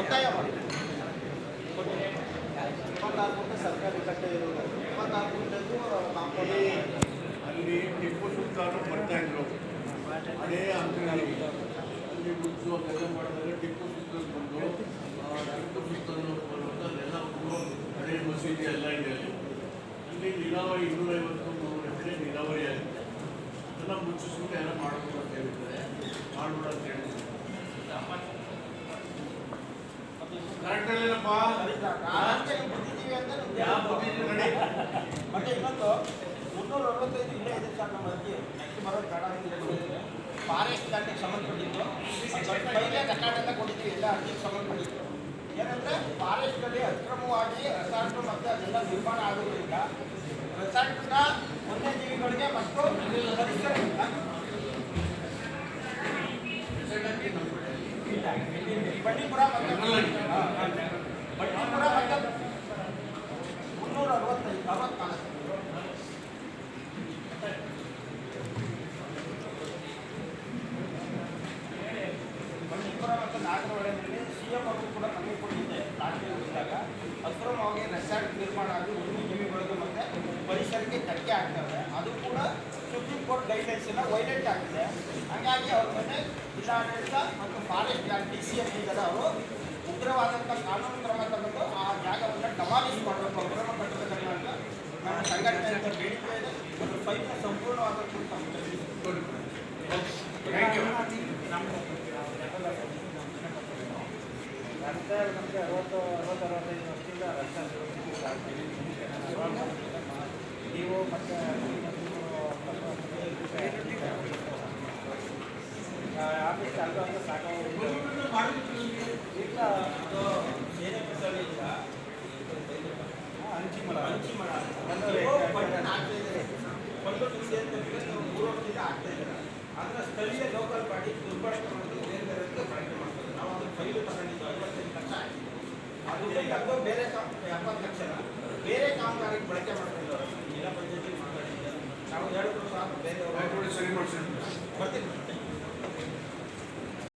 ಒತ್ತಾಯ ಮಾಡಿ. ಇಪ್ಪತ್ತಾರು ಗುಂಟೆ ಸರ್ಕಾರಿ ಕಟ್ಟೆ ಇರೋದು ಇಪ್ಪತ್ತಾರು ಗುಂಟೆಗೂ ಅಲ್ಲಿ ಟಿಪ್ಪು ಸುಲ್ತಾನು ಬರ್ತಾ ಇದ್ರು. ಅದೇ ಅಂಗಡಿ ಅಲ್ಲಿ ಮುಚ್ಚು ಅದೆಲ್ಲ ಮಾಡಿದಾಗ ಟಿಪ್ಪು ಸುಲ್ತಾನ್ ಬಂದು ಟಿಪ್ಪು ಸುಲ್ತಾನ್ ಅಲ್ಲೆಲ್ಲ ಹಳೆಯ ಹಳೆ ಮಸೀದಿ ಎಲ್ಲ ಇದೆ ಅಲ್ಲಿ. ಅಲ್ಲಿ ನೀರಾವರಿ ಇನ್ನೂರೈವತ್ತು ಮೂರು ಎಕರೆ ನೀರಾವರಿ ಆಗಿದೆ. ಅದೆಲ್ಲ ಮುಚ್ಚಿಸ್ಬಿಟ್ಟು ಎಲ್ಲ ಮಾಡ್ಬೋದು ಅಂತ ಹೇಳ್ತಾರೆ ಮಾಡ್ಬಿಡ ಅಂತ ಹೇಳಿದ್ರು ನಡಿ ಮತ್ತೆ ಇನ್ನೊಂದು ಮುನ್ನೂರ ಅರವತ್ತೈದು ಇಲ್ಲೇ ಇದೆ ಸರ್ ನಮ್ಮ ಅರ್ಜಿ ನೆಕ್ಸ್ಟ್ ಬರೋದು ಬೇಡ ಫಾರೆಸ್ಟ್ ಲ್ಯಾಂಡಿಗೆ ಸಂಬಂಧಪಟ್ಟಿದ್ದು ಒಂದು ಸ್ವಲ್ಪ ಪೈಲೆ ರೆಕಾರ್ಡೆಲ್ಲ ಕೊಟ್ಟಿದ್ದೀವಿ ಎಲ್ಲ ಅರ್ಜಿಗೆ ಸಂಬಂಧಪಟ್ಟಿದ್ದು ಏನಂದರೆ ಫಾರೆಸ್ಟಲ್ಲಿ ಅಕ್ರಮವಾಗಿ ರೆಸಾರ್ಟು ಮತ್ತು ಅದೆಲ್ಲ ನಿರ್ಮಾಣ ಆಗೋದ್ರಿಂದ ರೆಸಾರ್ಟ್ನ ವನ್ಯಜೀವಿಗಳಿಗೆ ಮತ್ತು ಪರಿಸರ ಬಂಡೀಪುರ ಮತ್ತು ಬಂಡೀಪುರ ಮತ್ತು ಮುನ್ನೂರ ಅರವತ್ತೈದು ಅರವತ್ನಾಲ್ಕು ಬಂಡೀಪುರ ಮತ್ತು ನಾಗರಹೊಳೆಯಲ್ಲಿ ಸಿ ಎಂ ಅವರು ಕೂಡ ನಮಗೆ ಕೊಟ್ಟಿದ್ದೆ ದಾಖಲೆ ಇದ್ದಾಗ ಅಕ್ರಮವಾಗಿ ರೆಸಾರ್ಟ್ ನಿರ್ಮಾಣ ಆಗಿ ವನ್ಯಜೀವಿಗಳಿಗೂ ಮತ್ತು ಪರಿಸರಕ್ಕೆ ಧಕ್ಕೆ ಆಗ್ತವೆ ಅದು ಕೂಡ ಸುಪ್ರೀಂ ಕೋರ್ಟ್ ಗೈಡ್ಲೈನ್ಸನ್ನ ವೈಲೇಟ್ ಆಗಿದೆ ಹಾಗಾಗಿ ಅವ್ರ ಮೇಲೆ ಜಿಲ್ಲಾಡಳಿತ ಮತ್ತು ಫಾರೆಸ್ಟ್ ಡಿ ಸಿ ಎಫ್ ಇದ್ದಾರೆ ಅವರು ಉಗ್ರವಾದಂಥ ಕಾನೂನು ಕ್ರಮ ತಗೊಂಡು ಆ ನಮಗೆ ಅರವತ್ತು ಅರವತ್ತು ಅರವತ್ತೈದು ವರ್ಷದಿಂದ ನೀವು ಮತ್ತು ಆಫೀಸ್ ಅಲ್ವ ಅಂತ ಸಾಕಾಗೋಗಿದೆ ಇಲ್ಲ ಸರ್ ಈಗ ಹಂಚಿಮಲ ಹಂಚಿಮಳ ಬಂದವ್ರೆ. ವರ್ಷದಿಂದ ಆಗ್ತಾ ಅದನ್ನ ಸ್ಥಳೀಯ ಲೋಕಲ್ ಬಾಡಿ ದುರ್ಬಳಕೆ ಮಾಡೋದು ಬೇರೆ ಬೇರೆ ಬಳಕೆ ನಾವು ಅದು ಫೈಲು ತಗೊಂಡಿದ್ದು ಐವತ್ತೈದು ಲಕ್ಷ ಹಾಕಿದ್ವಿ ಅದು ಬೇರೆ ಕಾಮ್ ಎಪ್ಪತ್ತು ಲಕ್ಷ ಬೇರೆ ಕಾಮಗಾರಿಗೆ ಬಳಕೆ ಮಾಡ್ತಿಲ್ಲ ಜಿಲ್ಲಾ ಪಂಚಾಯತಿ ಮಾತಾಡಿದ್ದಾರೆ ನಾವು ಹೇಳಿದ್ರು ಸಹ ಬೇರೆ